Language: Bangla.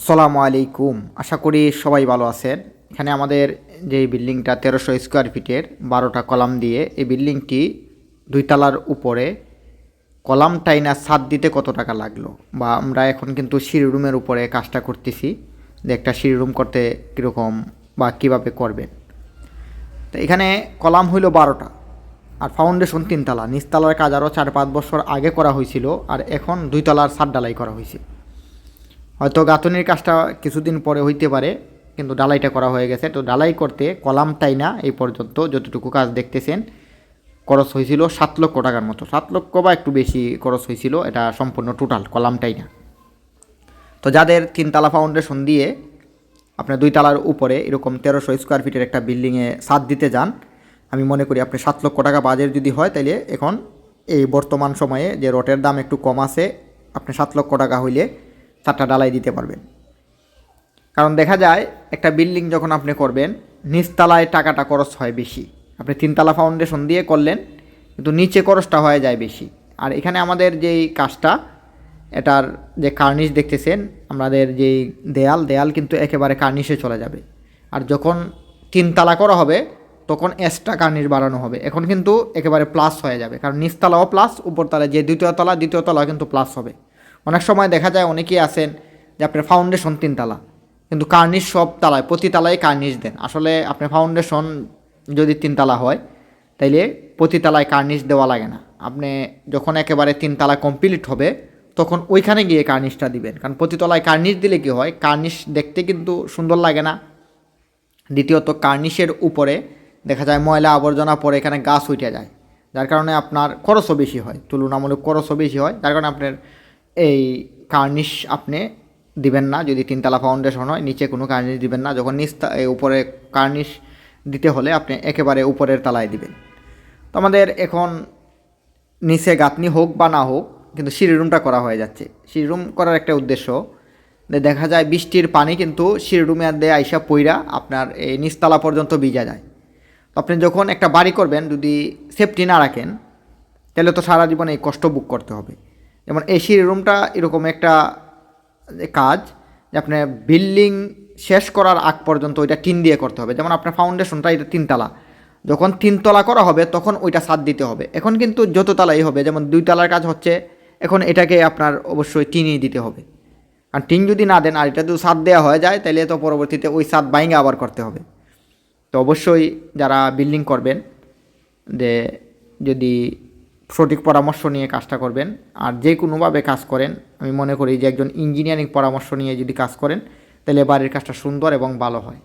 আসসালামু আলাইকুম। আশা করি সবাই ভালো আছেন। এখানে আমাদের যে বিল্ডিংটা তেরোশো স্কোয়ার ফিটের বারোটা কলাম দিয়ে, এই বিল্ডিংটি দুই তলার উপরে কলাম টাইনা ছাদ দিতে কত টাকা লাগল? বা আমরা এখন কিন্তু সিঁড়ি রুমের উপরে কাজটা করতেছি। যে একটা সিঁড়ি রুম করতে কীরকম বা কীভাবে করবেন? তো এখানে কলাম হইল বারোটা, আর ফাউন্ডেশন তিনতলা নিচতলার কাজ আরও চার পাঁচ বছর আগে করা হয়েছিল, আর এখন দুই তলার ছাদ ডালাই করা হয়েছে। হয়তো গাঁথনির কাজটা কিছুদিন পরে হইতে পারে, কিন্তু ডালাইটা করা হয়ে গেছে। তো ডালাই করতে কলাম তাই না, এই পর্যন্ত যতটুকু কাজ দেখতেছেন, খরচ হয়েছিল সাত লক্ষ টাকার মতো। সাত লক্ষ বা একটু বেশি খরচ হয়েছিল, এটা সম্পূর্ণ টোটাল কলামটাই না। তো যাদের তিনতলা ফাউন্ডেশন দিয়ে আপনার দুই তলার উপরে এরকম তেরোশো স্কোয়ার ফিটের একটা বিল্ডিংয়ে সাত দিতে যান, আমি মনে করি আপনি সাত লক্ষ টাকা বাজেট যদি হয় তাহলে এখন এই বর্তমান সময়ে যে রটের দাম একটু কম আছে, আপনি সাত লক্ষ টাকা হইলে চারটা ডালাই দিতে পারবেন। কারণ দেখা যায়, একটা বিল্ডিং যখন আপনি করবেন, নিচতলায় টাকাটা খরচ হয় বেশি। আপনি তিনতলা ফাউন্ডেশন দিয়ে করলেন, কিন্তু নিচে খরচটা হয়ে যায় বেশি। আর এখানে আমাদের যেই কাজটা, এটার যে কার্নিশ দেখতেছেন, আমাদের যেই দেয়াল দেয়াল কিন্তু একেবারে কার্নিশে চলে যাবে। আর যখন তিনতলা করা হবে, তখন এক্সট্রা কার্নিশ বাড়ানো হবে। এখন কিন্তু একেবারে প্লাস হয়ে যাবে, কারণ নিচতলাও প্লাস উপরতলায় যে দ্বিতীয় তলা দ্বিতীয় তলা কিন্তু প্লাস হবে। অনেক সময় দেখা যায় অনেকেই আছেন যে আপনার ফাউন্ডেশন তিনতলা কিন্তু কার্নিশ সব তালায়, প্রতি তালায় কার্নিশ দেন। আসলে আপনার ফাউন্ডেশন যদি তিনতলা হয়, তাইলে প্রতি তালায় কার্নিশ দেওয়া লাগে না। আপনি যখন একেবারে তিনতলা কমপ্লিট হবে, তখন ওইখানে গিয়ে কার্নিশটা দিবেন। কারণ প্রতি তলায় কার্নিশ দিলে কি হয়, কার্নিশ দেখতে কিন্তু সুন্দর লাগে না। দ্বিতীয়ত, কার্নিশের উপরে দেখা যায় ময়লা আবর্জনা পরে এখানে গাছ উঠে যায়। যার কারণে আপনার খরচও বেশি হয়, তুলনামূলক খরচও বেশি হয়। যার কারণে আপনার এই কার্নিশ আপনি দিবেন না, যদি তিনতলা ফাউন্ডেশন হয়, নিচে কোনো কার্নিশ দিবেন না। যখন নিচ উপরে কার্নিশ দিতে হলে আপনি একেবারে উপরের তালায় দিবেন। তো আমাদের এখন নিচে গাঁথনি হোক বা না হোক, কিন্তু সিঁড়ি রুমটা করা হয়ে যাচ্ছে। সিঁড়ি রুম করার একটা উদ্দেশ্য দেখা যায় বৃষ্টির পানি কিন্তু সিঁড়ি রুমে দিয়ে আইসা পইরা আপনার এই নিচতলা পর্যন্ত ভিজা যায়। তো আপনি যখন একটা বাড়ি করবেন, যদি সেফটি না রাখেন, তাহলে তো সারা জীবন এই কষ্ট বুক করতে হবে। যেমন এই সিঁড়ি রুমটা এরকম একটা কাজ যে আপনার বিল্ডিং শেষ করার আগ পর্যন্ত ওইটা টিন দিয়ে করতে হবে। যেমন আপনার ফাউন্ডেশনটা এটা তিনতলা। যখন তিনতলা করা হবে, তখন ওইটা সাত দিতে হবে। এখন কিন্তু যত তালাই হবে, যেমন দুই তলার কাজ হচ্ছে, এখন এটাকে আপনার অবশ্যই টিনই দিতে হবে। আর টিন যদি না দেন, আর এটা যদি সাত দেওয়া হয়ে যায় তাহলে তো পরবর্তীতে ওই সাত বাইঙ্গে আবার করতে হবে। তো অবশ্যই যারা বিল্ডিং করবেন, যে যদি সঠিক পরামর্শ নিয়ে কাজটা করবেন। আর যে কোনোভাবে কাজ করেন, আমি মনে করি যে একজন ইঞ্জিনিয়ারিং পরামর্শ নিয়ে যদি কাজ করেন, তাহলে বাড়ির কাজটা সুন্দর এবং ভালো হয়।